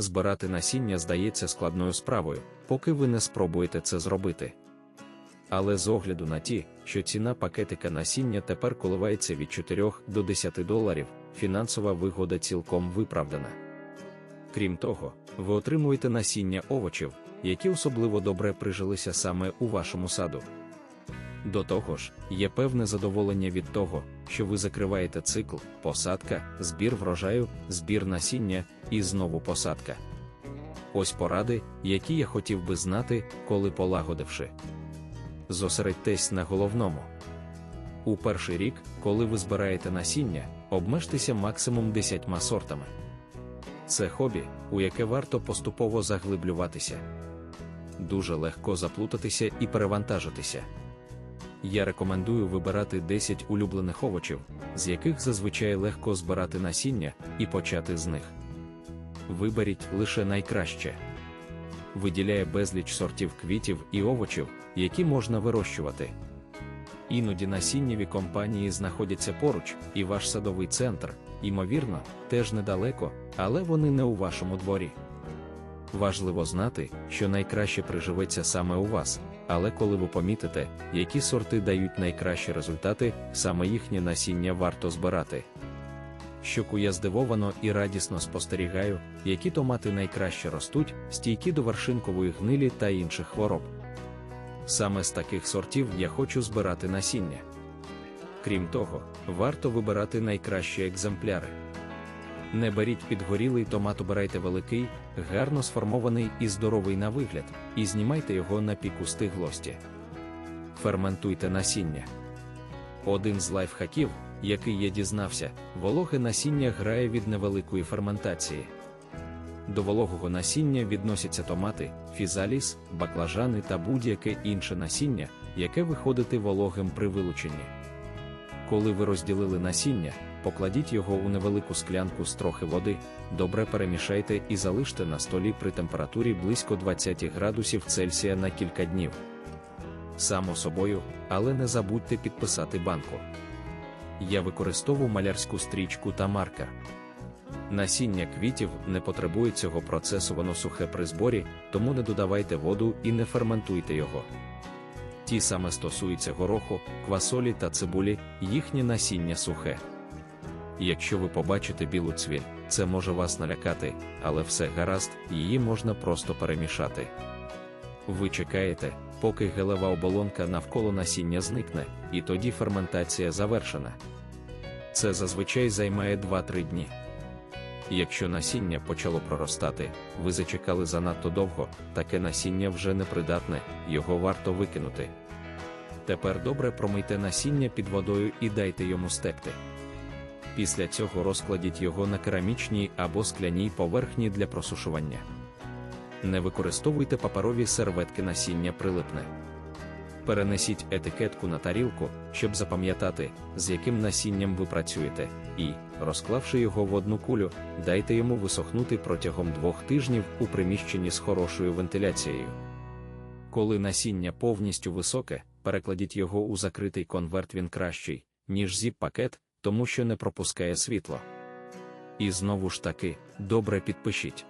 збирати насіння здається складною справою, поки ви не спробуєте це зробити. Але з огляду на ті, що ціна пакетика насіння тепер коливається від 4 до 10 доларів, фінансова вигода цілком виправдана. Крім того, ви отримуєте насіння овочів, які особливо добре прижилися саме у вашому саду. До того ж, є певне задоволення від того, що ви закриваєте цикл, посадка, збір врожаю, збір насіння і знову посадка. Ось поради, які я хотів би знати, коли полагодивши. Зосередьтесь на головному. У перший рік, коли ви збираєте насіння, обмежтеся максимум 10 сортами. Це хобі, у яке варто поступово заглиблюватися. Дуже легко заплутатися і перевантажитися. Я рекомендую вибирати 10 улюблених овочів, з яких зазвичай легко збирати насіння, і почати з них. Виберіть лише найкраще. Виділяє безліч сортів квітів і овочів, які можна вирощувати. Іноді насіннєві компанії знаходяться поруч, і ваш садовий центр, ймовірно, теж недалеко, але вони не у вашому дворі. Важливо знати, що найкраще приживеться саме у вас, але коли ви помітите, які сорти дають найкращі результати, саме їхнє насіння варто збирати. Щоку я здивовано і радісно спостерігаю, які томати найкраще ростуть, стійкі до вершинкової гнилі та інших хвороб. Саме з таких сортів я хочу збирати насіння. Крім того, варто вибирати найкращі екземпляри. Не беріть підгорілий томат, обирайте великий, гарно сформований і здоровий на вигляд, і знімайте його на піку стиглості. Ферментуйте насіння. Один з лайфхаків, який я дізнався, вологе насіння грає від невеликої ферментації. До вологого насіння відносяться томати, фізаліс, баклажани та будь-яке інше насіння, яке виходить вологим при вилученні. Коли ви розділили насіння, покладіть його у невелику склянку з трохи води, добре перемішайте і залиште на столі при температурі близько 20 градусів Цельсія на кілька днів. Само собою, але не забудьте підписати банку. Я використовую малярську стрічку та маркер. Насіння квітів не потребує цього процесу, воно сухе при зборі, тому не додавайте воду і не ферментуйте його. Ті саме стосуються гороху, квасолі та цибулі, їхнє насіння сухе. Якщо ви побачите білу цвіль, це може вас налякати, але все гаразд, її можна просто перемішати. Ви чекаєте, поки гелева оболонка навколо насіння зникне, і тоді ферментація завершена. Це зазвичай займає 2-3 дні. Якщо насіння почало проростати, ви зачекали занадто довго, таке насіння вже непридатне, його варто викинути. Тепер добре промийте насіння під водою і дайте йому стекти. Після цього розкладіть його на керамічній або скляній поверхні для просушування. Не використовуйте паперові серветки насіння прилипне. Перенесіть етикетку на тарілку, щоб запам'ятати, з яким насінням ви працюєте, і, розклавши його в одну кулю, дайте йому висохнути протягом двох тижнів у приміщенні з хорошою вентиляцією. Коли насіння повністю високе, перекладіть його у закритий конверт він кращий, ніж зіп-пакет, тому що не пропускає світло. І знову ж таки, добре підпишіть.